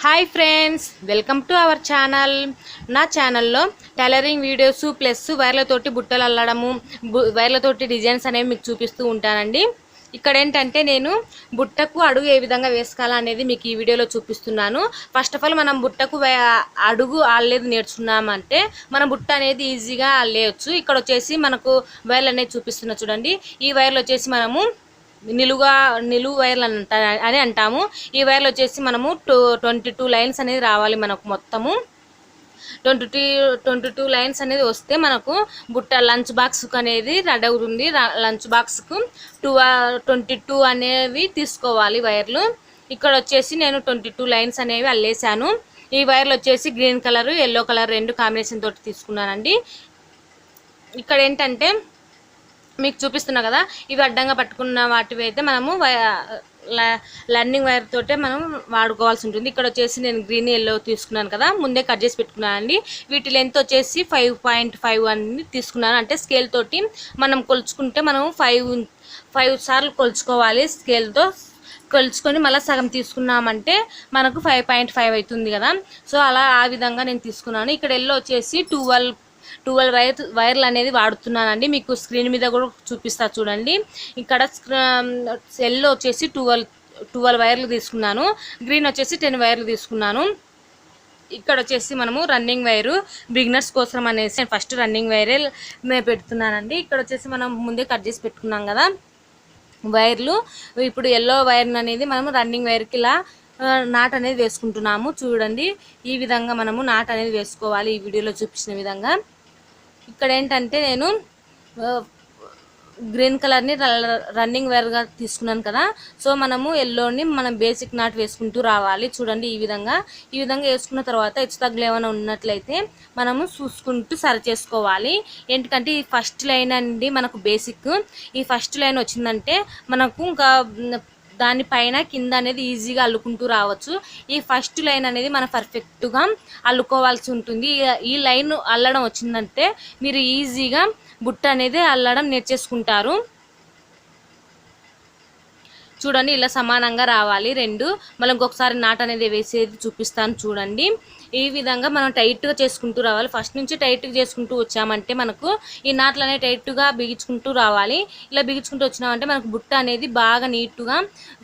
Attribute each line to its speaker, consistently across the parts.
Speaker 1: hi friends welcome to our channel నా ఛానల్లో tailoring videos plus వైర్లతోటి బుట్టలు అల్లడము వైర్లతోటి డిజైన్స్ అనేవి మీకు చూపిస్తూ ఉంటానండి ఇక్కడ ఏంటంటే నేను బుట్టకు అడుగు ఏ విధంగా వేసుకోవాలా అనేది మీకు ఈ వీడియోలో చూపిస్తున్నాను ఫస్ట్ ఆఫ్ ఆల్ మనం బుట్టకు అడుగు అల్లేదు నేర్చుకున్నామంటే మన బుట్ట అనేది ఈజీగా అల్లేయచ్చు ఇక్కడ వచ్చేసి మనకు వైర్లు అనేది చూపిస్తున్నా చూడండి ఈ వైర్లు వచ్చేసి మనము నిలువుగా నిలువు వైర్లు అంట అని అంటాము ఈ వైర్లు వచ్చేసి మనము టూ ట్వంటీ టూ లైన్స్ అనేది రావాలి మనకు మొత్తము twenty two twenty two lines అనేది వస్తే మనకు బుట్ట లంచ్ బాక్స్కు అనేది రెడీ అవుతుంది లంచ్ బాక్స్కు టూ ట్వంటీ టూ అనేవి తీసుకోవాలి వైర్లు ఇక్కడ వచ్చేసి నేను ట్వంటీ టూ లైన్స్ అనేవి అల్లేసాను ఈ వైర్లు వచ్చేసి గ్రీన్ కలర్ ఎల్లో కలర్ రెండు కాంబినేషన్ తోటి తీసుకున్నానండి ఇక్కడ ఏంటంటే మీకు చూపిస్తున్నా కదా ఇవి అడ్డంగా పట్టుకున్న వాటివి అయితే మనము లర్నింగ్ వైర్ తోటే మనం వాడుకోవాల్సి ఉంటుంది ఇక్కడ వచ్చేసి నేను గ్రీన్ ఎల్లో తీసుకున్నాను కదా ముందే కట్ చేసి పెట్టుకున్నాను అండి వీటి లెంత్ వచ్చేసి ఫైవ్ పాయింట్ ఫైవ్ అని తీసుకున్నాను అంటే స్కేల్ తోటి మనం కొలుచుకుంటే మనం ఫైవ్ ఫైవ్ సార్లు కొలుచుకోవాలి స్కేల్తో కొలుచుకొని మళ్ళీ సగం తీసుకున్నామంటే మనకు ఫైవ్ పాయింట్ ఫైవ్ అవుతుంది కదా సో అలా ఆ విధంగా నేను తీసుకున్నాను ఇక్కడ ఎల్లో వచ్చేసి ట్వెల్వ్ టువల్ వైర్ వైర్లు అనేది వాడుతున్నానండి మీకు స్క్రీన్ మీద కూడా చూపిస్తా చూడండి ఇక్కడ సెల్ వచ్చేసి టువల్ టువల్ వైర్లు తీసుకున్నాను గ్రీన్ వచ్చేసి టెన్ వైర్లు తీసుకున్నాను ఇక్కడ వచ్చేసి మనము రన్నింగ్ వైరు బిగినర్స్ కోసం అనేసి నేను ఫస్ట్ రన్నింగ్ వైరే మేము పెడుతున్నానండి ఇక్కడ వచ్చేసి మనం ముందే కట్ చేసి పెట్టుకున్నాం కదా వైర్లు ఇప్పుడు ఎల్లో వైర్ అనేది మనము రన్నింగ్ వైర్కి ఇలా నాట్ అనేది వేసుకుంటున్నాము చూడండి ఈ విధంగా మనము నాట్ అనేది వేసుకోవాలి ఈ వీడియోలో చూపించిన విధంగా ఇక్కడ ఏంటంటే నేను గ్రీన్ కలర్ని రన్నింగ్ వేర్గా తీసుకున్నాను కదా సో మనము ఎల్లోని మనం బేసిక్ నాట్ వేసుకుంటూ రావాలి చూడండి ఈ విధంగా ఈ విధంగా వేసుకున్న తర్వాత హెచ్చు తగ్గులు ఏమైనా ఉన్నట్లయితే మనము చూసుకుంటూ సరి చేసుకోవాలి ఏంటంటే ఈ ఫస్ట్ లైన్ అండి మనకు బేసిక్ ఈ ఫస్ట్ లైన్ వచ్చిందంటే మనకు ఇంకా దానిపైన కింద అనేది ఈజీగా అల్లుకుంటూ రావచ్చు ఈ ఫస్ట్ లైన్ అనేది మనం పర్ఫెక్ట్గా అల్లుకోవాల్సి ఉంటుంది ఈ లైన్ అల్లడం వచ్చిందంటే మీరు ఈజీగా బుట్ట అనేది అల్లడం నేర్చేసుకుంటారు చూడండి ఇలా సమానంగా రావాలి రెండు మళ్ళీ ఇంకొకసారి నాట్ అనేది వేసేది చూపిస్తాను చూడండి ఈ విధంగా మనం టైట్గా చేసుకుంటూ రావాలి ఫస్ట్ నుంచి టైట్గా చేసుకుంటూ వచ్చామంటే మనకు ఈ నాట్లు అనేవి టైట్గా బిగించుకుంటూ రావాలి ఇలా బిగించుకుంటూ వచ్చినామంటే మనకు బుట్ట అనేది బాగా నీట్గా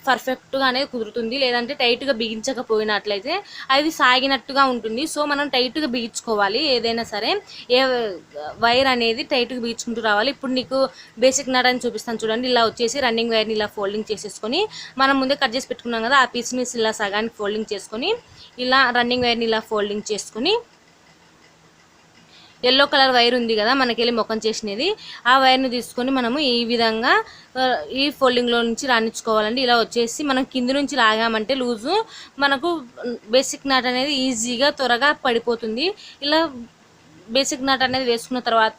Speaker 1: పర్ఫెక్ట్గా అనేది కుదురుతుంది లేదంటే టైట్గా బిగించకపోయినట్లయితే అది సాగినట్టుగా ఉంటుంది సో మనం టైట్గా బిగించుకోవాలి ఏదైనా సరే ఏ వైర్ అనేది టైట్గా బిగించుకుంటూ రావాలి ఇప్పుడు నీకు బేసిక్ నట్ అని చూపిస్తాను చూడండి ఇలా వచ్చేసి రన్నింగ్ వైర్ని ఇలా ఫోల్డింగ్ చేసేసుకొని మనం ముందే కట్ చేసి పెట్టుకున్నాం కదా ఆ పీస్ మీస్ ఇలా సగానికి ఫోల్డింగ్ చేసుకొని ఇలా రన్నింగ్ వైర్ని ఇలా ఫోల్డింగ్ చేసుకొని ఎల్లో కలర్ వైర్ ఉంది కదా మనకెళ్ళి ముఖం చేసినది ఆ వైర్ని తీసుకొని మనము ఈ విధంగా ఈ ఫోల్డింగ్లో నుంచి రాణించుకోవాలండి ఇలా వచ్చేసి మనం కింద నుంచి లాగామంటే లూజు మనకు బేసిక్ నాట్ అనేది ఈజీగా త్వరగా పడిపోతుంది ఇలా బేసిక్ నట్ అనేది వేసుకున్న తర్వాత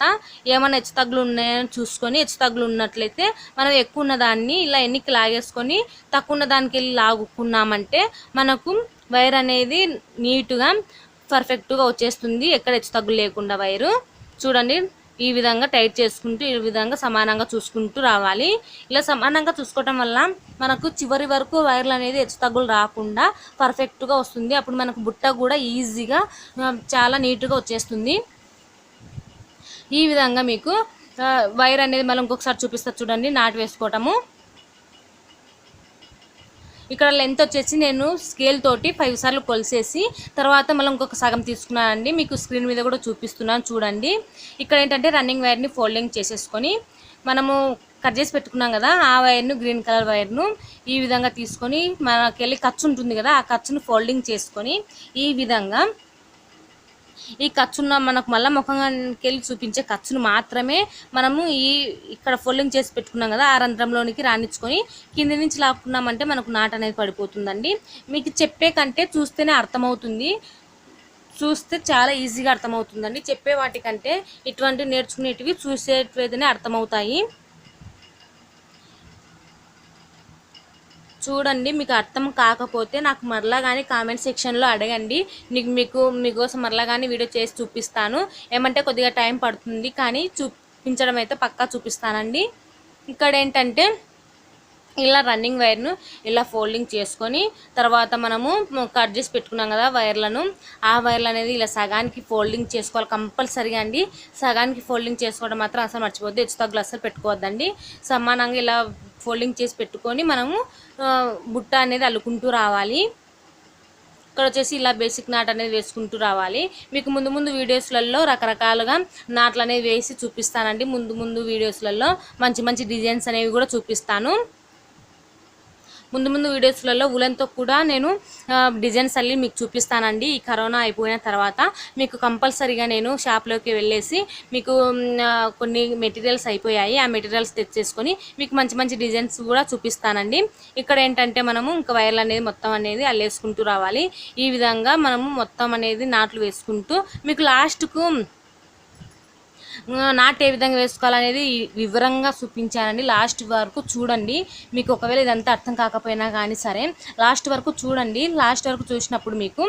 Speaker 1: ఏమైనా హెచ్చు తగ్గులు ఉన్నాయని చూసుకొని హెచ్చు తగ్గులు ఉన్నట్లయితే మనం ఎక్కువ ఉన్న దాన్ని ఇలా ఎన్నికి లాగేసుకొని తక్కువ ఉన్న దానికి వెళ్ళి లాగుకున్నామంటే మనకు వైర్ అనేది నీట్గా పర్ఫెక్ట్గా వచ్చేస్తుంది ఎక్కడ హెచ్చు తగ్గులు లేకుండా వైరు చూడండి ఈ విధంగా టైట్ చేసుకుంటూ ఈ విధంగా సమానంగా చూసుకుంటూ రావాలి ఇలా సమానంగా చూసుకోవటం వల్ల మనకు చివరి వరకు వైర్లు అనేది హెచ్చు తగ్గులు రాకుండా పర్ఫెక్ట్గా వస్తుంది అప్పుడు మనకు బుట్ట కూడా ఈజీగా చాలా నీట్గా వచ్చేస్తుంది ఈ విధంగా మీకు వైర్ అనేది మళ్ళీ ఇంకొకసారి చూపిస్తారు చూడండి నాటు వేసుకోవటము ఇక్కడ లెంత్ వచ్చేసి నేను స్కేల్ తోటి ఫైవ్ సార్లు కొలిసేసి తర్వాత మళ్ళీ ఇంకొక సగం తీసుకున్నానండి మీకు స్క్రీన్ మీద కూడా చూపిస్తున్నాను చూడండి ఇక్కడ ఏంటంటే రన్నింగ్ వైర్ని ఫోల్డింగ్ చేసేసుకొని మనము కట్ చేసి పెట్టుకున్నాం కదా ఆ వైర్ను గ్రీన్ కలర్ వైర్ను ఈ విధంగా తీసుకొని మనకెళ్ళి ఖర్చు ఉంటుంది కదా ఆ ఖర్చును ఫోల్డింగ్ చేసుకొని ఈ విధంగా ఈ ఖర్చున్న మనకు మళ్ళీ ముఖంగానికి వెళ్ళి చూపించే ఖర్చును మాత్రమే మనము ఈ ఇక్కడ ఫోల్డింగ్ చేసి పెట్టుకున్నాం కదా ఆ రంధ్రంలోనికి రాణించుకొని కింద నుంచి లాక్కున్నామంటే మనకు నాట్ అనేది పడిపోతుందండి మీకు చెప్పే కంటే చూస్తేనే అర్థమవుతుంది చూస్తే చాలా ఈజీగా అర్థమవుతుందండి చెప్పే వాటికంటే ఇటువంటి నేర్చుకునేటివి చూసేటివి అర్థమవుతాయి చూడండి మీకు అర్థం కాకపోతే నాకు మరలా కానీ కామెంట్ సెక్షన్లో అడగండి నీకు మీకు మీకోసం మరలా కానీ వీడియో చేసి చూపిస్తాను ఏమంటే కొద్దిగా టైం పడుతుంది కానీ చూపించడం అయితే పక్కా చూపిస్తానండి ఇక్కడ ఏంటంటే ఇలా రన్నింగ్ వైర్ను ఇలా ఫోల్డింగ్ చేసుకొని తర్వాత మనము కట్ చేసి పెట్టుకున్నాం కదా వైర్లను ఆ వైర్లు అనేది ఇలా సగానికి ఫోల్డింగ్ చేసుకోవాలి కంపల్సరిగా అండి సగానికి ఫోల్డింగ్ చేసుకోవడం మాత్రం అసలు మర్చిపోద్ది హెచ్చు తగ్గులు అసలు పెట్టుకోవద్దండి సమానంగా ఇలా ఫోల్డింగ్ చేసి పెట్టుకొని మనము బుట్ట అనేది అల్లుకుంటూ రావాలి ఇక్కడ వచ్చేసి ఇలా బేసిక్ నాట్ అనేది వేసుకుంటూ రావాలి మీకు ముందు ముందు వీడియోస్లలో రకరకాలుగా నాట్లు అనేవి వేసి చూపిస్తానండి ముందు ముందు వీడియోస్లలో మంచి మంచి డిజైన్స్ అనేవి కూడా చూపిస్తాను ముందు ముందు వీడియోస్లలో ఉలన్తో కూడా నేను డిజైన్స్ అల్లి మీకు చూపిస్తానండి ఈ కరోనా అయిపోయిన తర్వాత మీకు కంపల్సరీగా నేను షాప్లోకి వెళ్ళేసి మీకు కొన్ని మెటీరియల్స్ అయిపోయాయి ఆ మెటీరియల్స్ తెచ్చేసుకొని మీకు మంచి మంచి డిజైన్స్ కూడా చూపిస్తానండి ఇక్కడ ఏంటంటే మనము ఇంకా వైర్లు అనేది మొత్తం అనేది అల్లేసుకుంటూ రావాలి ఈ విధంగా మనము మొత్తం అనేది నాట్లు వేసుకుంటూ మీకు లాస్ట్కు నాట్ ఏ విధంగా వేసుకోవాలనేది వివరంగా చూపించానండి లాస్ట్ వరకు చూడండి మీకు ఒకవేళ ఇదంతా అర్థం కాకపోయినా కానీ సరే లాస్ట్ వరకు చూడండి లాస్ట్ వరకు చూసినప్పుడు మీకు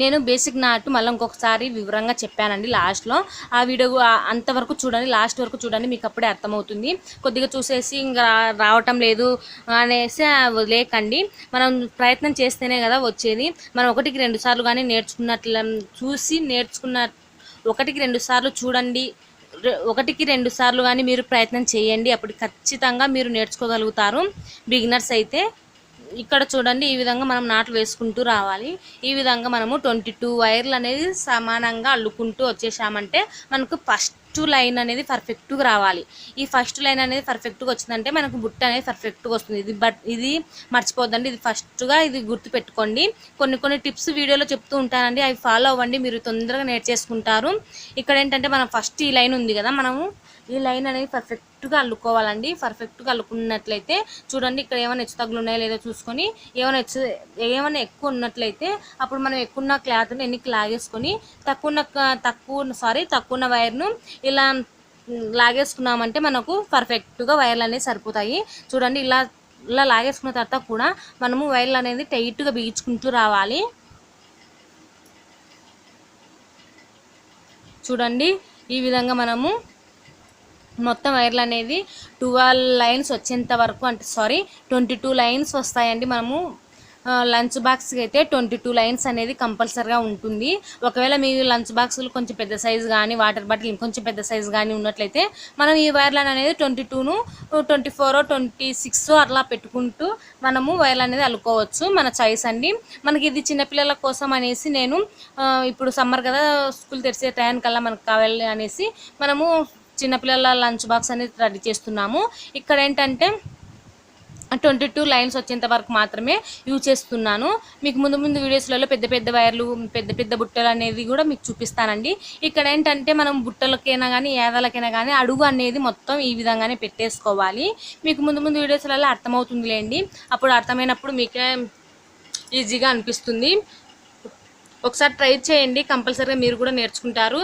Speaker 1: నేను బేసిక్ నాటు మళ్ళీ ఇంకొకసారి వివరంగా చెప్పానండి లాస్ట్లో ఆ వీడియో అంతవరకు చూడండి లాస్ట్ వరకు చూడండి మీకు అప్పుడే అర్థమవుతుంది కొద్దిగా చూసేసి ఇంకా రావటం లేదు అనేసి లేకండి మనం ప్రయత్నం చేస్తేనే కదా వచ్చేది మనం ఒకటికి రెండు సార్లు కానీ నేర్చుకున్నట్ల చూసి నేర్చుకున్న ఒకటికి రెండు సార్లు చూడండి ఒకటికి రెండు సార్లు కానీ మీరు ప్రయత్నం చేయండి అప్పుడు ఖచ్చితంగా మీరు నేర్చుకోగలుగుతారు బిగినర్స్ అయితే ఇక్కడ చూడండి ఈ విధంగా మనం నాట్లు వేసుకుంటూ రావాలి ఈ విధంగా మనము ట్వంటీ టూ వైర్లు అనేది సమానంగా అల్లుకుంటూ వచ్చేసామంటే మనకు ఫస్ట్ ఫస్ట్ లైన్ అనేది పర్ఫెక్ట్గా రావాలి ఈ ఫస్ట్ లైన్ అనేది పర్ఫెక్ట్గా వచ్చిందంటే మనకు బుట్ట అనేది పర్ఫెక్ట్గా వస్తుంది ఇది బట్ ఇది మర్చిపోద్దండి ఇది ఫస్ట్గా ఇది గుర్తుపెట్టుకోండి కొన్ని కొన్ని టిప్స్ వీడియోలో చెప్తూ ఉంటానండి అవి ఫాలో అవ్వండి మీరు తొందరగా నేర్చేసుకుంటారు ఇక్కడ ఏంటంటే మనం ఫస్ట్ ఈ లైన్ ఉంది కదా మనము ఈ లైన్ అనేది పర్ఫెక్ట్గా అల్లుకోవాలండి పర్ఫెక్ట్గా అల్లుకున్నట్లయితే చూడండి ఇక్కడ ఏమైనా హెచ్చు తగ్గులు ఉన్నాయో లేదో చూసుకొని ఏమైనా హెచ్చు ఏమైనా ఎక్కువ ఉన్నట్లయితే అప్పుడు మనం ఎక్కువ క్లాత్ని ఎన్నికి లాగేసుకొని తక్కువ తక్కువ సారీ తక్కువ వైర్ను ఇలా లాగేసుకున్నామంటే మనకు పర్ఫెక్ట్గా వైర్లు అనేవి సరిపోతాయి చూడండి ఇలా ఇలా లాగేసుకున్న తర్వాత కూడా మనము వైర్లు అనేది టైట్గా బిగించుకుంటూ రావాలి చూడండి ఈ విధంగా మనము మొత్తం వైర్లు అనేది ట్వెల్వ్ లైన్స్ వచ్చేంత వరకు అంటే సారీ ట్వంటీ టూ లైన్స్ వస్తాయండి మనము లంచ్ బాక్స్కి అయితే ట్వంటీ టూ లైన్స్ అనేది కంపల్సరీగా ఉంటుంది ఒకవేళ మీ లంచ్ బాక్స్లు కొంచెం పెద్ద సైజు కానీ వాటర్ బాటిల్ ఇంకొంచెం పెద్ద సైజు కానీ ఉన్నట్లయితే మనం ఈ వైర్లను అనేది ట్వంటీ టూను ట్వంటీ ఫోర్ ట్వంటీ సిక్స్ అట్లా పెట్టుకుంటూ మనము వైర్లు అనేది అల్లుకోవచ్చు మన చాయిస్ అండి మనకి ఇది చిన్నపిల్లల కోసం అనేసి నేను ఇప్పుడు సమ్మర్ కదా స్కూల్ తెరిచే టైం కల్లా మనకు కావాలి అనేసి మనము చిన్నపిల్లల లంచ్ బాక్స్ అనేది రెడీ చేస్తున్నాము ఇక్కడ ఏంటంటే ట్వంటీ టూ లైన్స్ వచ్చేంత వరకు మాత్రమే యూజ్ చేస్తున్నాను మీకు ముందు ముందు వీడియోస్లలో పెద్ద పెద్ద వైర్లు పెద్ద పెద్ద బుట్టలు అనేవి కూడా మీకు చూపిస్తానండి ఇక్కడ ఏంటంటే మనం బుట్టలకైనా కానీ ఏదలకైనా కానీ అడుగు అనేది మొత్తం ఈ విధంగానే పెట్టేసుకోవాలి మీకు ముందు ముందు వీడియోస్లలో అర్థమవుతుందిలేండి అప్పుడు అర్థమైనప్పుడు మీకే ఈజీగా అనిపిస్తుంది ఒకసారి ట్రై చేయండి కంపల్సరీగా మీరు కూడా నేర్చుకుంటారు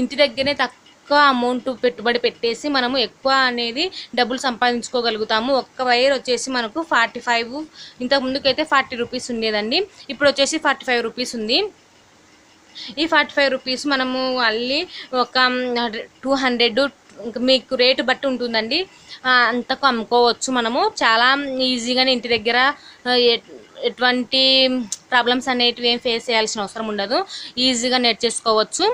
Speaker 1: ఇంటి దగ్గరనే తక్కువ ఎక్కువ అమౌంట్ పెట్టుబడి పెట్టేసి మనము ఎక్కువ అనేది డబ్బులు సంపాదించుకోగలుగుతాము ఒక్క వైర్ వచ్చేసి మనకు ఫార్టీ ఫైవ్ ఇంతకు ముందుకైతే ఫార్టీ రూపీస్ ఉండేదండి ఇప్పుడు వచ్చేసి ఫార్టీ ఫైవ్ రూపీస్ ఉంది ఈ ఫార్టీ ఫైవ్ రూపీస్ మనము అల్లి ఒక టూ హండ్రెడ్ మీకు రేటు బట్టి ఉంటుందండి అంతకు అమ్ముకోవచ్చు మనము చాలా ఈజీగానే ఇంటి దగ్గర ఎటువంటి ప్రాబ్లమ్స్ అనేటివి ఏం ఫేస్ చేయాల్సిన అవసరం ఉండదు ఈజీగా నేర్చేసుకోవచ్చు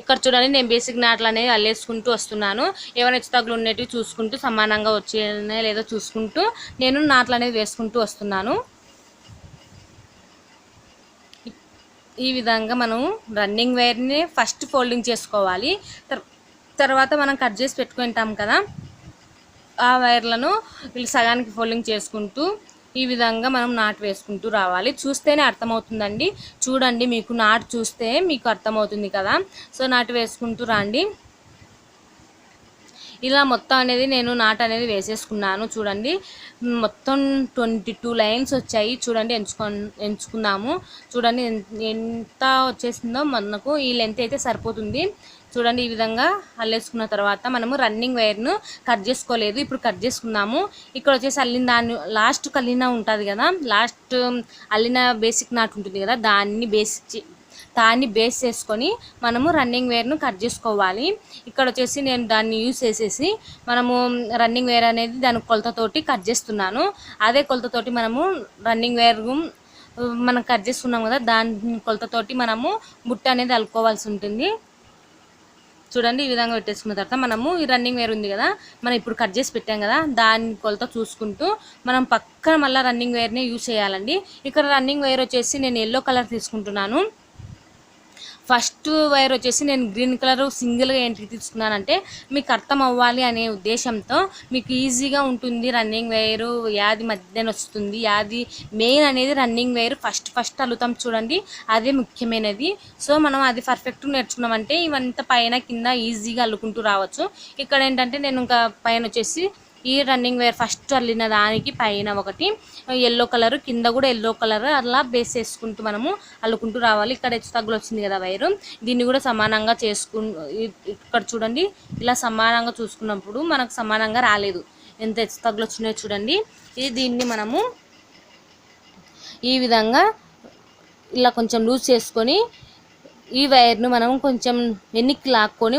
Speaker 1: ఇక్కడ చూడండి నేను బేసిక్ నాట్లు అనేది అల్లేసుకుంటూ వస్తున్నాను ఏమైనా హెచ్చుతగ్గులు ఉన్నట్టు చూసుకుంటూ సమానంగా వచ్చేనే లేదో చూసుకుంటూ నేను నాట్లు అనేది వేసుకుంటూ వస్తున్నాను ఈ విధంగా మనం రన్నింగ్ వైర్ని ఫస్ట్ ఫోల్డింగ్ చేసుకోవాలి తర్వాత మనం కట్ చేసి పెట్టుకుంటాం కదా ఆ వైర్లను వీళ్ళు సగానికి ఫోల్డింగ్ చేసుకుంటూ ఈ విధంగా మనం నాటు వేసుకుంటూ రావాలి చూస్తేనే అర్థమవుతుందండి చూడండి మీకు నాటు చూస్తే మీకు అర్థమవుతుంది కదా సో నాటు వేసుకుంటూ రండి ఇలా మొత్తం అనేది నేను నాటు అనేది వేసేసుకున్నాను చూడండి మొత్తం ట్వంటీ టూ లైన్స్ వచ్చాయి చూడండి ఎంచుకో ఎంచుకున్నాము చూడండి ఎంత వచ్చేసిందో మనకు ఈ లెంత్ అయితే సరిపోతుంది చూడండి ఈ విధంగా అల్లేసుకున్న తర్వాత మనము రన్నింగ్ వైర్ను కట్ చేసుకోలేదు ఇప్పుడు కట్ చేసుకుందాము ఇక్కడ వచ్చేసి అల్లిన దాన్ని లాస్ట్ అల్లిన ఉంటుంది కదా లాస్ట్ అల్లిన బేసిక్ నాట్ ఉంటుంది కదా దాన్ని బేసిక్ దాన్ని బేస్ చేసుకొని మనము రన్నింగ్ వేర్ను కట్ చేసుకోవాలి ఇక్కడ వచ్చేసి నేను దాన్ని యూస్ చేసేసి మనము రన్నింగ్ వేర్ అనేది దాని కొలతతోటి కట్ చేస్తున్నాను అదే కొలతతోటి మనము రన్నింగ్ వేర్ మనం కట్ చేసుకున్నాం కదా దాని కొలతతోటి మనము బుట్ట అనేది అల్లుకోవాల్సి ఉంటుంది చూడండి ఈ విధంగా పెట్టేసుకున్న తర్వాత మనము ఈ రన్నింగ్ వేర్ ఉంది కదా మనం ఇప్పుడు కట్ చేసి పెట్టాం కదా దాని కొలత చూసుకుంటూ మనం పక్కన మళ్ళీ రన్నింగ్ వేర్నే యూజ్ చేయాలండి ఇక్కడ రన్నింగ్ వేర్ వచ్చేసి నేను ఎల్లో కలర్ తీసుకుంటున్నాను ఫస్ట్ వైర్ వచ్చేసి నేను గ్రీన్ కలర్ సింగిల్గా ఎంట్రీ తీసుకున్నానంటే మీకు అర్థం అవ్వాలి అనే ఉద్దేశంతో మీకు ఈజీగా ఉంటుంది రన్నింగ్ వైరు యాది మధ్యన వస్తుంది యాది మెయిన్ అనేది రన్నింగ్ వైర్ ఫస్ట్ ఫస్ట్ అల్లుతాం చూడండి అదే ముఖ్యమైనది సో మనం అది పర్ఫెక్ట్ నేర్చుకున్నామంటే ఇవంతా పైన కింద ఈజీగా అల్లుకుంటూ రావచ్చు ఇక్కడ ఏంటంటే నేను ఇంకా పైన వచ్చేసి ఈ రన్నింగ్ వేర్ ఫస్ట్ అల్లిన దానికి పైన ఒకటి ఎల్లో కలర్ కింద కూడా ఎల్లో కలర్ అలా బేస్ చేసుకుంటూ మనము అల్లుకుంటూ రావాలి ఇక్కడ హెచ్చు తగ్గులు వచ్చింది కదా వైరు దీన్ని కూడా సమానంగా చేసుకు ఇక్కడ చూడండి ఇలా సమానంగా చూసుకున్నప్పుడు మనకు సమానంగా రాలేదు ఎంత హెచ్చు తగ్గులు వచ్చినాయో చూడండి ఇది దీన్ని మనము ఈ విధంగా ఇలా కొంచెం లూజ్ చేసుకొని ఈ వైర్ను మనం కొంచెం వెనక్కి లాక్కొని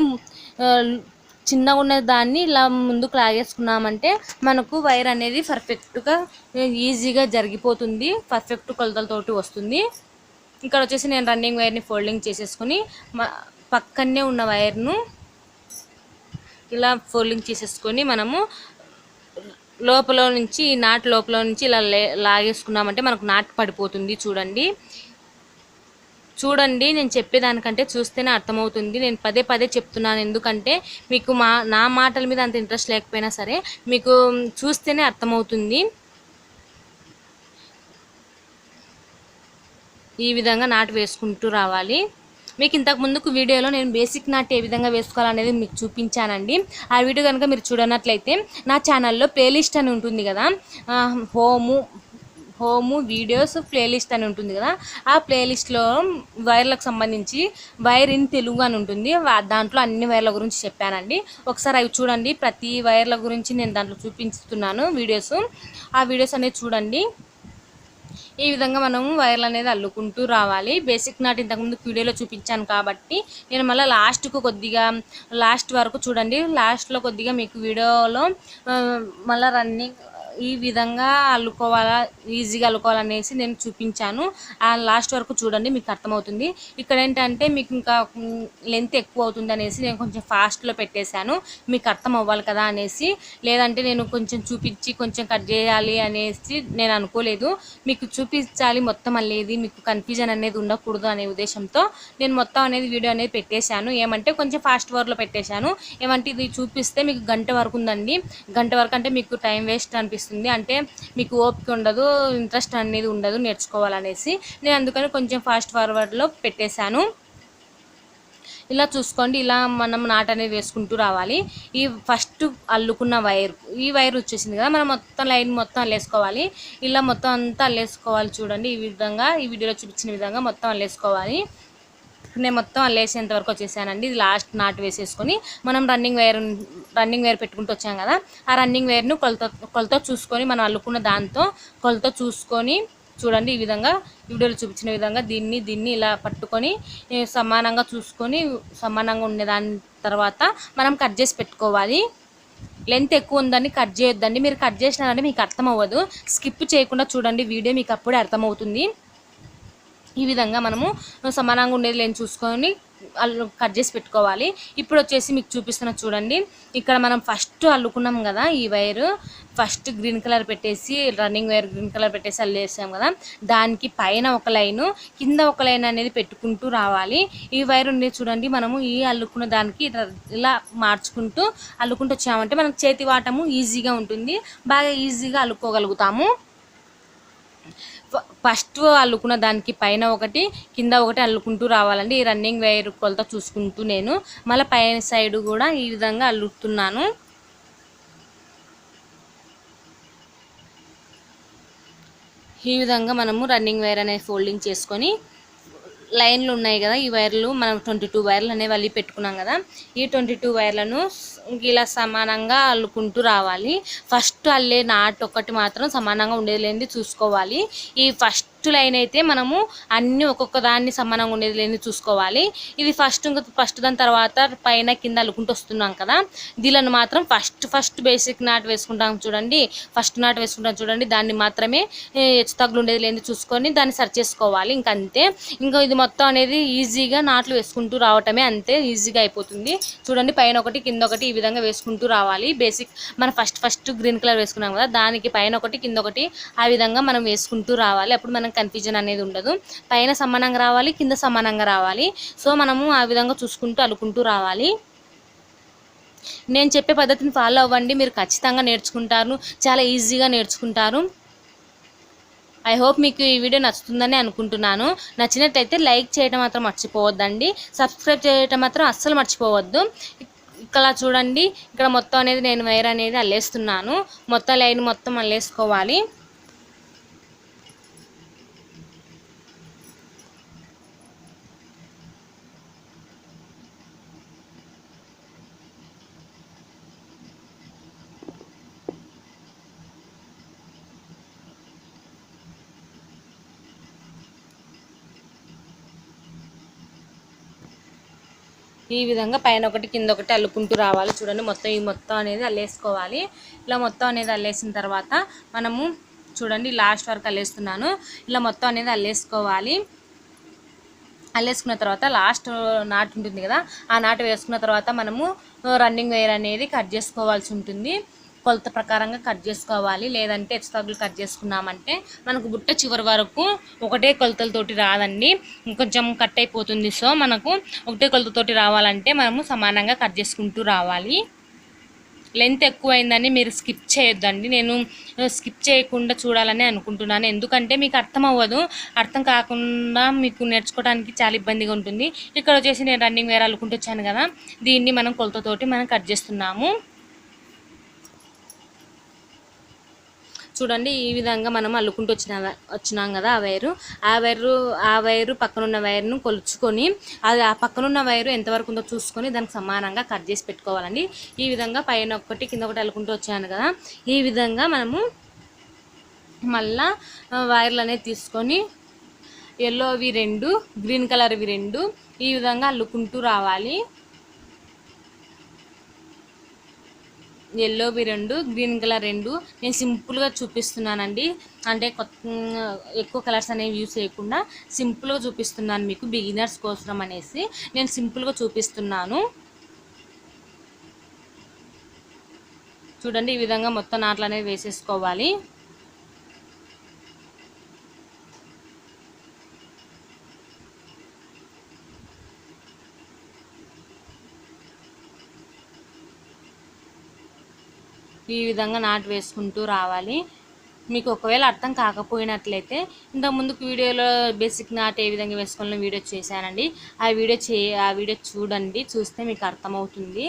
Speaker 1: చిన్నగా ఉన్న దాన్ని ఇలా ముందుకు లాగేసుకున్నామంటే మనకు వైర్ అనేది పర్ఫెక్ట్గా ఈజీగా జరిగిపోతుంది పర్ఫెక్ట్ కొలతలతోటి వస్తుంది ఇక్కడ వచ్చేసి నేను రన్నింగ్ వైర్ని ఫోల్డింగ్ చేసేసుకుని పక్కనే ఉన్న వైర్ను ఇలా ఫోల్డింగ్ చేసేసుకొని మనము లోపల నుంచి నాట్ లోపల నుంచి ఇలా లాగేసుకున్నామంటే మనకు నాట్ పడిపోతుంది చూడండి చూడండి నేను చెప్పేదానికంటే చూస్తేనే అర్థమవుతుంది నేను పదే పదే చెప్తున్నాను ఎందుకంటే మీకు మా నా మాటల మీద అంత ఇంట్రెస్ట్ లేకపోయినా సరే మీకు చూస్తేనే అర్థమవుతుంది ఈ విధంగా నాటు వేసుకుంటూ రావాలి మీకు ఇంతకు ముందుకు వీడియోలో నేను బేసిక్ నాట్ ఏ విధంగా వేసుకోవాలనేది మీకు చూపించానండి ఆ వీడియో కనుక మీరు చూడనట్లయితే నా ఛానల్లో ప్లేలిస్ట్ అని ఉంటుంది కదా హోము హోమ్ వీడియోస్ ప్లేలిస్ట్ అని ఉంటుంది కదా ఆ ప్లేలిస్ట్లో వైర్లకు సంబంధించి వైర్ ఇన్ తెలుగు అని ఉంటుంది దాంట్లో అన్ని వైర్ల గురించి చెప్పానండి ఒకసారి అవి చూడండి ప్రతి వైర్ల గురించి నేను దాంట్లో చూపిస్తున్నాను వీడియోస్ ఆ వీడియోస్ అనేది చూడండి ఈ విధంగా మనం వైర్లు అనేది అల్లుకుంటూ రావాలి బేసిక్ నాట్ ఇంతకుముందు వీడియోలో చూపించాను కాబట్టి నేను మళ్ళీ లాస్ట్కు కొద్దిగా లాస్ట్ వరకు చూడండి లాస్ట్లో కొద్దిగా మీకు వీడియోలో మళ్ళీ రన్నింగ్ ఈ విధంగా అల్లుకోవాలా ఈజీగా అల్లుకోవాలనేసి నేను చూపించాను ఆ లాస్ట్ వరకు చూడండి మీకు అర్థమవుతుంది ఇక్కడ ఏంటంటే మీకు ఇంకా లెంత్ ఎక్కువ అవుతుంది అనేసి నేను కొంచెం ఫాస్ట్లో పెట్టేశాను మీకు అర్థం అవ్వాలి కదా అనేసి లేదంటే నేను కొంచెం చూపించి కొంచెం కట్ చేయాలి అనేసి నేను అనుకోలేదు మీకు చూపించాలి మొత్తం అనేది మీకు కన్ఫ్యూజన్ అనేది ఉండకూడదు అనే ఉద్దేశంతో నేను మొత్తం అనేది వీడియో అనేది పెట్టేశాను ఏమంటే కొంచెం ఫాస్ట్ వర్లో పెట్టేశాను ఏమంటే ఇది చూపిస్తే మీకు గంట వరకు ఉందండి గంట వరకు అంటే మీకు టైం వేస్ట్ అనిపిస్తుంది అనిపిస్తుంది అంటే మీకు ఓపిక ఉండదు ఇంట్రెస్ట్ అనేది ఉండదు నేర్చుకోవాలనేసి నేను అందుకని కొంచెం ఫాస్ట్ ఫార్వర్డ్లో పెట్టేశాను ఇలా చూసుకోండి ఇలా మనం నాట్ అనేది వేసుకుంటూ రావాలి ఈ ఫస్ట్ అల్లుకున్న వైర్ ఈ వైర్ వచ్చేసింది కదా మనం మొత్తం లైన్ మొత్తం అల్లేసుకోవాలి ఇలా మొత్తం అంతా అల్లేసుకోవాలి చూడండి ఈ విధంగా ఈ వీడియోలో చూపించిన విధంగా మొత్తం అల్లేసుకోవాలి నేను మొత్తం అల్లేసేంత వరకు వచ్చేసానండి ఇది లాస్ట్ నాట్ వేసేసుకొని మనం రన్నింగ్ వేర్ రన్నింగ్ వేర్ పెట్టుకుంటూ వచ్చాం కదా ఆ రన్నింగ్ వేర్ను కొలతో కొలతో చూసుకొని మనం అల్లుకున్న దాంతో కొలతో చూసుకొని చూడండి ఈ విధంగా వీడియోలో చూపించిన విధంగా దీన్ని దీన్ని ఇలా పట్టుకొని సమానంగా చూసుకొని సమానంగా ఉండేదాని తర్వాత మనం కట్ చేసి పెట్టుకోవాలి లెంత్ ఎక్కువ ఉందని కట్ చేయొద్దండి మీరు కట్ చేసినారంటే మీకు అర్థం అవ్వదు స్కిప్ చేయకుండా చూడండి వీడియో మీకు అప్పుడే అర్థమవుతుంది ఈ విధంగా మనము సమానంగా ఉండేది లేని చూసుకొని అల్లు కట్ చేసి పెట్టుకోవాలి ఇప్పుడు వచ్చేసి మీకు చూపిస్తున్నా చూడండి ఇక్కడ మనం ఫస్ట్ అల్లుకున్నాం కదా ఈ వైర్ ఫస్ట్ గ్రీన్ కలర్ పెట్టేసి రన్నింగ్ వైర్ గ్రీన్ కలర్ పెట్టేసి అల్లేసాం కదా దానికి పైన ఒక లైన్ కింద ఒక లైన్ అనేది పెట్టుకుంటూ రావాలి ఈ వైర్ ఉండే చూడండి మనము ఈ అల్లుకున్న దానికి ఇలా మార్చుకుంటూ అల్లుకుంటూ వచ్చామంటే మనకు చేతి వాటము ఈజీగా ఉంటుంది బాగా ఈజీగా అల్లుకోగలుగుతాము ఫస్ట్ అల్లుకున్న దానికి పైన ఒకటి కింద ఒకటి అల్లుకుంటూ రావాలండి ఈ రన్నింగ్ వేర్ కొలత చూసుకుంటూ నేను మళ్ళీ పైన సైడ్ కూడా ఈ విధంగా అల్లుతున్నాను ఈ విధంగా మనము రన్నింగ్ వేర్ అనేది ఫోల్డింగ్ చేసుకొని లైన్లు ఉన్నాయి కదా ఈ వైర్లు మనం ట్వంటీ టూ వైర్లు అనేవి అల్లి పెట్టుకున్నాం కదా ఈ ట్వంటీ టూ వైర్లను ఇలా సమానంగా అల్లుకుంటూ రావాలి ఫస్ట్ అల్లే నాటు ఒకటి మాత్రం సమానంగా ఉండేది చూసుకోవాలి ఈ ఫస్ట్ ఫస్ట్ లైన్ అయితే మనము అన్నీ ఒక్కొక్క దాన్ని సమానంగా ఉండేది లేని చూసుకోవాలి ఇది ఫస్ట్ ఇంకా ఫస్ట్ దాని తర్వాత పైన కింద అల్లుకుంటూ వస్తున్నాం కదా దీనిని మాత్రం ఫస్ట్ ఫస్ట్ బేసిక్ నాట్ వేసుకుంటాం చూడండి ఫస్ట్ నాట్ వేసుకుంటాం చూడండి దాన్ని మాత్రమే హెచ్చు తగ్గులు ఉండేది లేని చూసుకొని దాన్ని సర్చ్ చేసుకోవాలి ఇంకంతే ఇంకా ఇది మొత్తం అనేది ఈజీగా నాట్లు వేసుకుంటూ రావటమే అంతే ఈజీగా అయిపోతుంది చూడండి పైన ఒకటి కింద ఒకటి ఈ విధంగా వేసుకుంటూ రావాలి బేసిక్ మనం ఫస్ట్ ఫస్ట్ గ్రీన్ కలర్ వేసుకున్నాం కదా దానికి పైన ఒకటి కింద ఒకటి ఆ విధంగా మనం వేసుకుంటూ రావాలి అప్పుడు మనం మనకు కన్ఫ్యూజన్ అనేది ఉండదు పైన సమానంగా రావాలి కింద సమానంగా రావాలి సో మనము ఆ విధంగా చూసుకుంటూ అలుకుంటూ రావాలి నేను చెప్పే పద్ధతిని ఫాలో అవ్వండి మీరు ఖచ్చితంగా నేర్చుకుంటారు చాలా ఈజీగా నేర్చుకుంటారు ఐ హోప్ మీకు ఈ వీడియో నచ్చుతుందని అనుకుంటున్నాను నచ్చినట్లయితే లైక్ చేయడం మాత్రం మర్చిపోవద్దండి సబ్స్క్రైబ్ చేయడం మాత్రం అస్సలు మర్చిపోవద్దు ఇక్కడ చూడండి ఇక్కడ మొత్తం అనేది నేను వైర్ అనేది అల్లేస్తున్నాను మొత్తం లైన్ మొత్తం అల్లేసుకోవాలి ఈ విధంగా పైన ఒకటి కింద ఒకటి అల్లుకుంటూ రావాలి చూడండి మొత్తం ఈ మొత్తం అనేది అల్లేసుకోవాలి ఇలా మొత్తం అనేది అల్లేసిన తర్వాత మనము చూడండి లాస్ట్ వరకు అల్లేస్తున్నాను ఇలా మొత్తం అనేది అల్లేసుకోవాలి అల్లేసుకున్న తర్వాత లాస్ట్ నాటు ఉంటుంది కదా ఆ నాటు వేసుకున్న తర్వాత మనము రన్నింగ్ వేర్ అనేది కట్ చేసుకోవాల్సి ఉంటుంది కొలత ప్రకారంగా కట్ చేసుకోవాలి లేదంటే ఎక్స్ట్రాగులు కట్ చేసుకున్నామంటే మనకు బుట్ట చివరి వరకు ఒకటే కొలతలతోటి రాదండి ఇంకొంచెం కట్ అయిపోతుంది సో మనకు ఒకటే కొలతతోటి రావాలంటే మనము సమానంగా కట్ చేసుకుంటూ రావాలి లెంత్ ఎక్కువైందని మీరు స్కిప్ చేయొద్దండి నేను స్కిప్ చేయకుండా చూడాలని అనుకుంటున్నాను ఎందుకంటే మీకు అర్థం అవ్వదు అర్థం కాకుండా మీకు నేర్చుకోవడానికి చాలా ఇబ్బందిగా ఉంటుంది ఇక్కడ వచ్చేసి నేను రన్నింగ్ వేర్ అనుకుంటూ వచ్చాను కదా దీన్ని మనం కొలతతోటి మనం కట్ చేస్తున్నాము చూడండి ఈ విధంగా మనం అల్లుకుంటూ వచ్చిన వచ్చినాం కదా ఆ వైరు ఆ వైరు ఆ వైరు పక్కనున్న వైర్ను కొలుచుకొని అది ఆ పక్కనున్న వైరు ఎంతవరకు ఉందో చూసుకొని దానికి సమానంగా కట్ చేసి పెట్టుకోవాలండి ఈ విధంగా పైన ఒకటి కింద ఒకటి అల్లుకుంటూ వచ్చాను కదా ఈ విధంగా మనము మళ్ళా వైర్లు అనేది తీసుకొని ఎల్లోవి రెండు గ్రీన్ కలర్వి రెండు ఈ విధంగా అల్లుకుంటూ రావాలి ఎల్లోవి రెండు గ్రీన్ కలర్ రెండు నేను సింపుల్గా చూపిస్తున్నానండి అంటే కొత్త ఎక్కువ కలర్స్ అనేవి యూస్ చేయకుండా సింపుల్గా చూపిస్తున్నాను మీకు బిగినర్స్ కోసం అనేసి నేను సింపుల్గా చూపిస్తున్నాను చూడండి ఈ విధంగా మొత్తం నాట్లు అనేవి వేసేసుకోవాలి ఈ విధంగా నాటు వేసుకుంటూ రావాలి మీకు ఒకవేళ అర్థం కాకపోయినట్లయితే ఇంతకుముందుకు వీడియోలో బేసిక్ నాట్ ఏ విధంగా వేసుకోవాలని వీడియో చేశానండి ఆ వీడియో చే ఆ వీడియో చూడండి చూస్తే మీకు అర్థమవుతుంది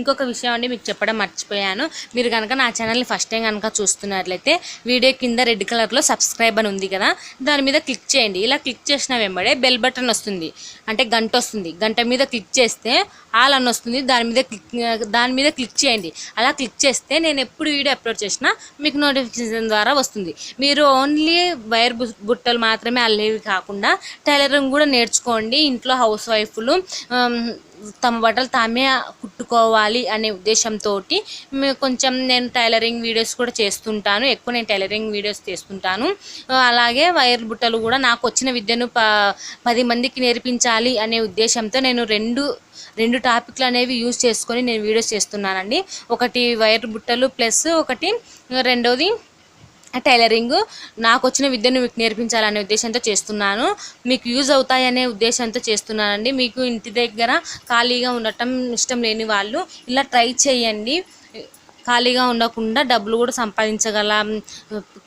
Speaker 1: ఇంకొక విషయం అండి మీకు చెప్పడం మర్చిపోయాను మీరు కనుక నా ఛానల్ని ఫస్ట్ టైం కనుక చూస్తున్నట్లయితే వీడియో కింద రెడ్ కలర్లో సబ్స్క్రైబ్ అని ఉంది కదా దాని మీద క్లిక్ చేయండి ఇలా క్లిక్ చేసిన వెంబడే బెల్ బటన్ వస్తుంది అంటే గంట వస్తుంది గంట మీద క్లిక్ చేస్తే ఆల్ అని వస్తుంది దాని మీద క్లిక్ దాని మీద క్లిక్ చేయండి అలా క్లిక్ చేస్తే నేను ఎప్పుడు వీడియో అప్లోడ్ చేసినా మీకు నోటిఫికేషన్ ద్వారా వస్తుంది మీరు ఓన్లీ వైర్ బుట్టలు మాత్రమే అల్లేవి కాకుండా టైలరింగ్ కూడా నేర్చుకోండి ఇంట్లో హౌస్ వైఫ్లు తమ బట్టలు తామే కుట్టుకోవాలి అనే ఉద్దేశంతో కొంచెం నేను టైలరింగ్ వీడియోస్ కూడా చేస్తుంటాను ఎక్కువ నేను టైలరింగ్ వీడియోస్ చేస్తుంటాను అలాగే వైర్ బుట్టలు కూడా నాకు వచ్చిన విద్యను ప పది మందికి నేర్పించాలి అనే ఉద్దేశంతో నేను రెండు రెండు టాపిక్లు అనేవి యూజ్ చేసుకొని నేను వీడియోస్ చేస్తున్నానండి ఒకటి వైర్ బుట్టలు ప్లస్ ఒకటి రెండోది టైలరింగ్ నాకు వచ్చిన విద్యను మీకు నేర్పించాలనే ఉద్దేశంతో చేస్తున్నాను మీకు యూజ్ అవుతాయనే ఉద్దేశంతో చేస్తున్నానండి మీకు ఇంటి దగ్గర ఖాళీగా ఉండటం ఇష్టం లేని వాళ్ళు ఇలా ట్రై చేయండి ఖాళీగా ఉండకుండా డబ్బులు కూడా సంపాదించగల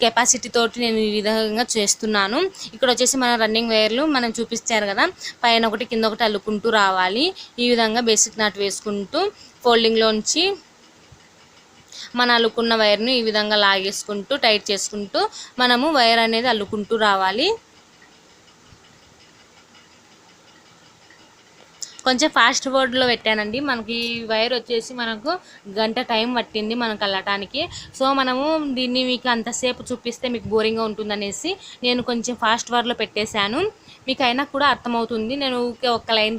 Speaker 1: కెపాసిటీ తోటి నేను ఈ విధంగా చేస్తున్నాను ఇక్కడ వచ్చేసి మన రన్నింగ్ వేర్లు మనం చూపిస్తారు కదా పైన ఒకటి కింద ఒకటి అల్లుకుంటూ రావాలి ఈ విధంగా బేసిక్ నాట్ వేసుకుంటూ ఫోల్డింగ్లోంచి మన అల్లుకున్న వైర్ను ఈ విధంగా లాగేసుకుంటూ టైట్ చేసుకుంటూ మనము వైర్ అనేది అల్లుకుంటూ రావాలి కొంచెం ఫాస్ట్ ఫోర్డ్లో పెట్టానండి మనకి వైర్ వచ్చేసి మనకు గంట టైం పట్టింది మనం అల్లటానికి సో మనము దీన్ని మీకు అంతసేపు చూపిస్తే మీకు బోరింగ్గా ఉంటుందనేసి నేను కొంచెం ఫాస్ట్ ఫోర్డ్లో పెట్టేశాను మీకు అయినా కూడా అర్థమవుతుంది నేను ఒక లైన్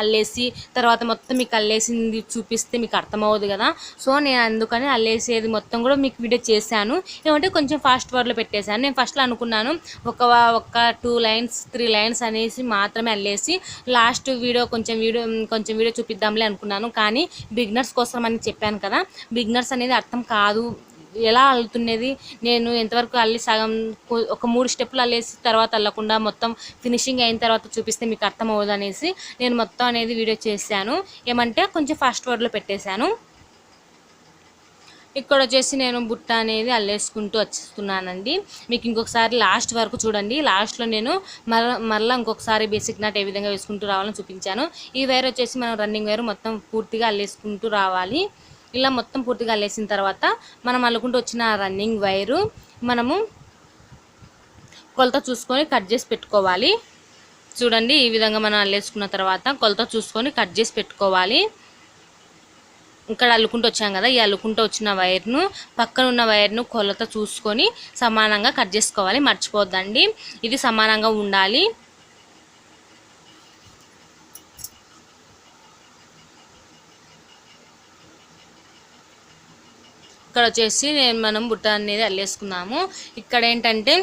Speaker 1: అల్లేసి తర్వాత మొత్తం మీకు అల్లేసింది చూపిస్తే మీకు అర్థమవుద్దు కదా సో నేను అందుకని అల్లేసేది మొత్తం కూడా మీకు వీడియో చేశాను ఏమంటే కొంచెం ఫాస్ట్ వర్డ్లో పెట్టేశాను నేను ఫస్ట్లో అనుకున్నాను ఒక ఒక టూ లైన్స్ త్రీ లైన్స్ అనేసి మాత్రమే అల్లేసి లాస్ట్ వీడియో కొంచెం వీడియో కొంచెం వీడియో చూపిద్దాంలే అనుకున్నాను కానీ బిగ్నర్స్ కోసం అని చెప్పాను కదా బిగ్నర్స్ అనేది అర్థం కాదు ఎలా అల్లుతున్నది నేను ఎంతవరకు అల్లి సగం ఒక మూడు స్టెప్లు అల్లేసి తర్వాత అల్లకుండా మొత్తం ఫినిషింగ్ అయిన తర్వాత చూపిస్తే మీకు అర్థం అవ్వదు అనేసి నేను మొత్తం అనేది వీడియో చేశాను ఏమంటే కొంచెం ఫాస్ట్ వర్డ్లో పెట్టేశాను ఇక్కడ వచ్చేసి నేను బుట్ట అనేది అల్లేసుకుంటూ వచ్చేస్తున్నానండి మీకు ఇంకొకసారి లాస్ట్ వరకు చూడండి లాస్ట్లో నేను మర మరలా ఇంకొకసారి బేసిక్ నాట్ ఏ విధంగా వేసుకుంటూ రావాలని చూపించాను ఈ వైర్ వచ్చేసి మనం రన్నింగ్ వైర్ మొత్తం పూర్తిగా అల్లేసుకుంటూ రావాలి ఇలా మొత్తం పూర్తిగా అల్లేసిన తర్వాత మనం అల్లుకుంటూ వచ్చిన రన్నింగ్ వైరు మనము కొలత చూసుకొని కట్ చేసి పెట్టుకోవాలి చూడండి ఈ విధంగా మనం అల్లేసుకున్న తర్వాత కొలత చూసుకొని కట్ చేసి పెట్టుకోవాలి ఇక్కడ అల్లుకుంటూ వచ్చాం కదా ఈ అల్లుకుంటూ వచ్చిన వైర్ను పక్కన ఉన్న వైర్ను కొలత చూసుకొని సమానంగా కట్ చేసుకోవాలి మర్చిపోద్దండి ఇది సమానంగా ఉండాలి ఇక్కడ వచ్చేసి నేను మనం బుట్ట అనేది అల్లేసుకున్నాము ఇక్కడ ఏంటంటే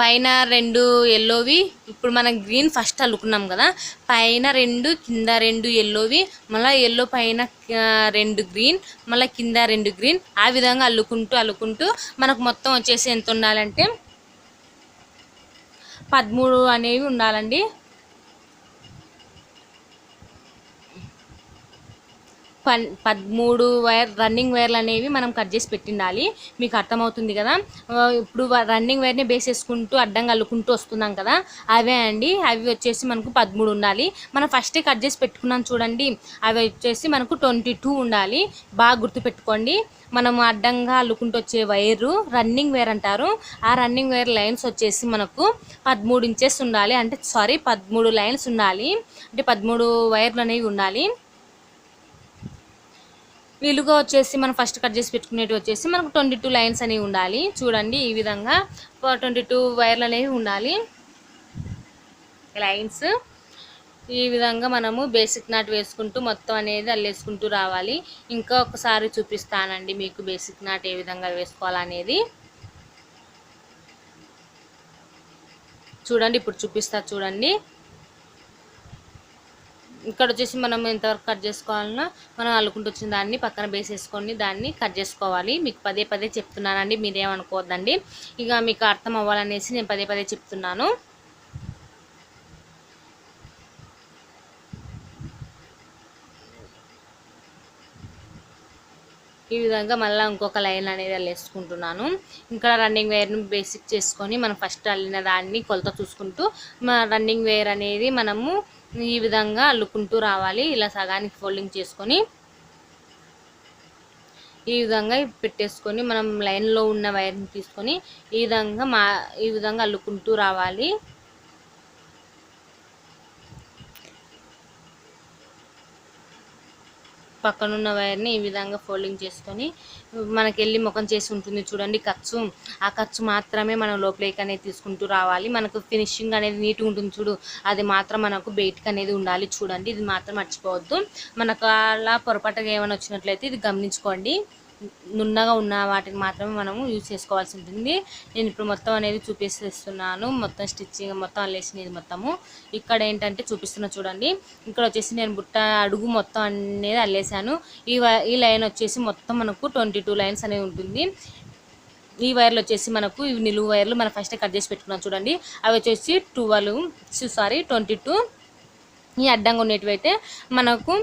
Speaker 1: పైన రెండు ఎల్లోవి ఇప్పుడు మనం గ్రీన్ ఫస్ట్ అల్లుకున్నాం కదా పైన రెండు కింద రెండు ఎల్లోవి మళ్ళీ ఎల్లో పైన రెండు గ్రీన్ మళ్ళీ కింద రెండు గ్రీన్ ఆ విధంగా అల్లుకుంటూ అల్లుకుంటూ మనకు మొత్తం వచ్చేసి ఎంత ఉండాలంటే పదమూడు అనేవి ఉండాలండి పన్ పదమూడు వైర్ రన్నింగ్ వైర్లు అనేవి మనం కట్ చేసి పెట్టిండాలి మీకు అర్థమవుతుంది కదా ఇప్పుడు రన్నింగ్ వైర్ని బేస్ వేసుకుంటూ అడ్డంగా అల్లుకుంటూ వస్తున్నాం కదా అవే అండి అవి వచ్చేసి మనకు పదమూడు ఉండాలి మనం ఫస్టే కట్ చేసి పెట్టుకున్నాం చూడండి అవి వచ్చేసి మనకు ట్వంటీ టూ ఉండాలి బాగా గుర్తుపెట్టుకోండి మనం అడ్డంగా అల్లుకుంటూ వచ్చే వైరు రన్నింగ్ వేర్ అంటారు ఆ రన్నింగ్ వేర్ లైన్స్ వచ్చేసి మనకు పదమూడు ఇంచెస్ ఉండాలి అంటే సారీ పదమూడు లైన్స్ ఉండాలి అంటే పదమూడు వైర్లు అనేవి ఉండాలి వీలుగా వచ్చేసి మనం ఫస్ట్ కట్ చేసి పెట్టుకునేవి వచ్చేసి మనకు ట్వంటీ టూ లైన్స్ అనేవి ఉండాలి చూడండి ఈ విధంగా ట్వంటీ టూ వైర్లు అనేవి ఉండాలి లైన్స్ ఈ విధంగా మనము బేసిక్ నాట్ వేసుకుంటూ మొత్తం అనేది అల్లేసుకుంటూ రావాలి ఇంకా ఒకసారి చూపిస్తానండి మీకు బేసిక్ నాట్ ఏ విధంగా వేసుకోవాలనేది చూడండి ఇప్పుడు చూపిస్తా చూడండి ఇక్కడ వచ్చేసి మనం ఎంతవరకు కట్ చేసుకోవాలన్నా మనం అల్లుకుంటూ వచ్చిన దాన్ని పక్కన వేసుకొని దాన్ని కట్ చేసుకోవాలి మీకు పదే పదే చెప్తున్నానండి మీరేమనుకోవద్దండి ఇక మీకు అర్థం అవ్వాలనేసి నేను పదే పదే చెప్తున్నాను ఈ విధంగా మళ్ళీ ఇంకొక లైన్ అనేది అల్లేసుకుంటున్నాను ఇంకా రన్నింగ్ వేర్ని బేసిక్ చేసుకొని మనం ఫస్ట్ అల్లిన దాన్ని కొలత చూసుకుంటూ మన రన్నింగ్ వేర్ అనేది మనము ఈ విధంగా అల్లుకుంటూ రావాలి ఇలా సగానికి ఫోల్డింగ్ చేసుకొని ఈ విధంగా పెట్టేసుకొని మనం లైన్లో ఉన్న వైర్ని తీసుకొని ఈ విధంగా మా ఈ విధంగా అల్లుకుంటూ రావాలి పక్కనున్న వైర్ని ఈ విధంగా ఫోల్డింగ్ చేసుకొని మనకి వెళ్ళి ముఖం చేసి ఉంటుంది చూడండి ఖర్చు ఆ ఖర్చు మాత్రమే మనం లోపలికి అనేది తీసుకుంటూ రావాలి మనకు ఫినిషింగ్ అనేది నీట్గా ఉంటుంది చూడు అది మాత్రం మనకు బయటకు అనేది ఉండాలి చూడండి ఇది మాత్రం మర్చిపోవద్దు మనకు అలా పొరపాటుగా ఏమైనా వచ్చినట్లయితే ఇది గమనించుకోండి నున్నగా ఉన్న వాటిని మాత్రమే మనము యూజ్ చేసుకోవాల్సి ఉంటుంది నేను ఇప్పుడు మొత్తం అనేది చూపిస్తున్నాను మొత్తం స్టిచ్చింగ్ మొత్తం అల్లేసినది మొత్తము ఇక్కడ ఏంటంటే చూపిస్తున్నా చూడండి ఇక్కడ వచ్చేసి నేను బుట్ట అడుగు మొత్తం అనేది అల్లేసాను ఈ ఈ లైన్ వచ్చేసి మొత్తం మనకు ట్వంటీ లైన్స్ అనేది ఉంటుంది ఈ వైర్లు వచ్చేసి మనకు ఇవి నిలువు వైర్లు మనం ఫస్ట్ కట్ చేసి పెట్టుకున్నాం చూడండి అవి వచ్చేసి టువల్వ్ సారీ ట్వంటీ ఈ అడ్డంగా ఉండేటివైతే మనకు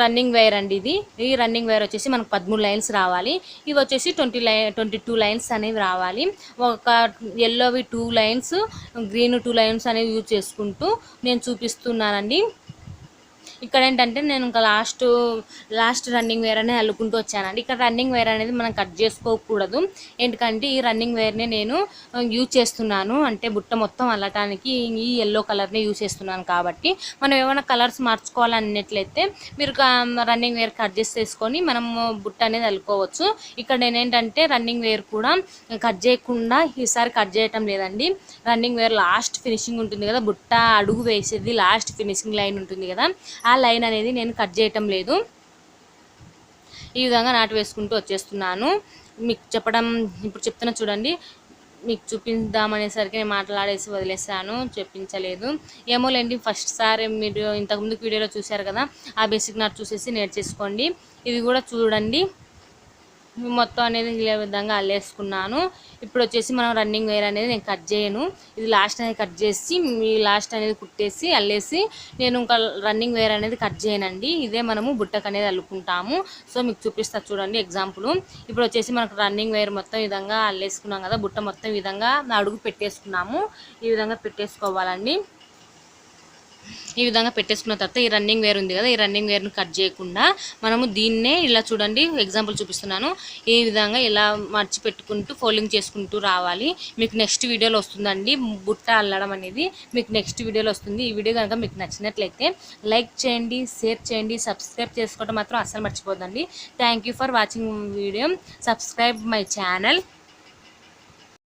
Speaker 1: రన్నింగ్ వేర్ అండి ఇది ఈ రన్నింగ్ వేర్ వచ్చేసి మనకు పదమూడు లైన్స్ రావాలి ఇవి వచ్చేసి ట్వంటీ లై ట్వంటీ టూ లైన్స్ అనేవి రావాలి ఒక ఎల్లోవి two lines green two lines అనేవి యూజ్ చేసుకుంటూ నేను చూపిస్తున్నానండి ఇక్కడ ఏంటంటే నేను ఇంకా లాస్ట్ లాస్ట్ రన్నింగ్ వేర్ అనేది అల్లుకుంటూ వచ్చానండి ఇక్కడ రన్నింగ్ వేర్ అనేది మనం కట్ చేసుకోకూడదు ఎందుకంటే ఈ రన్నింగ్ వేర్నే నేను యూజ్ చేస్తున్నాను అంటే బుట్ట మొత్తం అల్లటానికి ఈ ఎల్లో కలర్నే యూజ్ చేస్తున్నాను కాబట్టి మనం ఏమైనా కలర్స్ మార్చుకోవాలన్నట్లయితే మీరు రన్నింగ్ వేర్ కట్ చేసేసుకొని మనం బుట్ట అనేది అల్లుకోవచ్చు ఇక్కడ నేనేంటంటే రన్నింగ్ వేర్ కూడా కట్ చేయకుండా ఈసారి కట్ చేయటం లేదండి రన్నింగ్ వేర్ లాస్ట్ ఫినిషింగ్ ఉంటుంది కదా బుట్ట అడుగు వేసేది లాస్ట్ ఫినిషింగ్ లైన్ ఉంటుంది కదా ఆ లైన్ అనేది నేను కట్ చేయటం లేదు ఈ విధంగా నాటు వేసుకుంటూ వచ్చేస్తున్నాను మీకు చెప్పడం ఇప్పుడు చెప్తున్నా చూడండి మీకు చూపిద్దామనేసరికి నేను మాట్లాడేసి వదిలేసాను చెప్పించలేదు ఏమోలేండి ఫస్ట్ సారి మీరు ఇంతకుముందు వీడియోలో చూశారు కదా ఆ బేసిక్ నాట్ చూసేసి నేర్చేసుకోండి ఇది కూడా చూడండి మొత్తం అనేది ఇలా విధంగా అల్లేసుకున్నాను ఇప్పుడు వచ్చేసి మనం రన్నింగ్ వేర్ అనేది నేను కట్ చేయను ఇది లాస్ట్ అనేది కట్ చేసి మీ లాస్ట్ అనేది కుట్టేసి అల్లేసి నేను ఇంకా రన్నింగ్ వేర్ అనేది కట్ చేయనండి ఇదే మనము బుట్టకు అనేది అల్లుకుంటాము సో మీకు చూపిస్తా చూడండి ఎగ్జాంపుల్ ఇప్పుడు వచ్చేసి మనకు రన్నింగ్ వేర్ మొత్తం విధంగా అల్లేసుకున్నాం కదా బుట్ట మొత్తం విధంగా అడుగు పెట్టేసుకున్నాము ఈ విధంగా పెట్టేసుకోవాలండి ఈ విధంగా పెట్టేసుకున్న తర్వాత ఈ రన్నింగ్ వేర్ ఉంది కదా ఈ రన్నింగ్ వేర్ను కట్ చేయకుండా మనము దీన్నే ఇలా చూడండి ఎగ్జాంపుల్ చూపిస్తున్నాను ఈ విధంగా ఇలా మర్చి పెట్టుకుంటూ ఫోల్డింగ్ చేసుకుంటూ రావాలి మీకు నెక్స్ట్ వీడియోలో వస్తుందండి బుట్ట అల్లడం అనేది మీకు నెక్స్ట్ వీడియోలో వస్తుంది ఈ వీడియో కనుక మీకు నచ్చినట్లయితే లైక్ చేయండి షేర్ చేయండి సబ్స్క్రైబ్ చేసుకోవడం మాత్రం అస్సలు మర్చిపోదండి thank for watching video subscribe my channel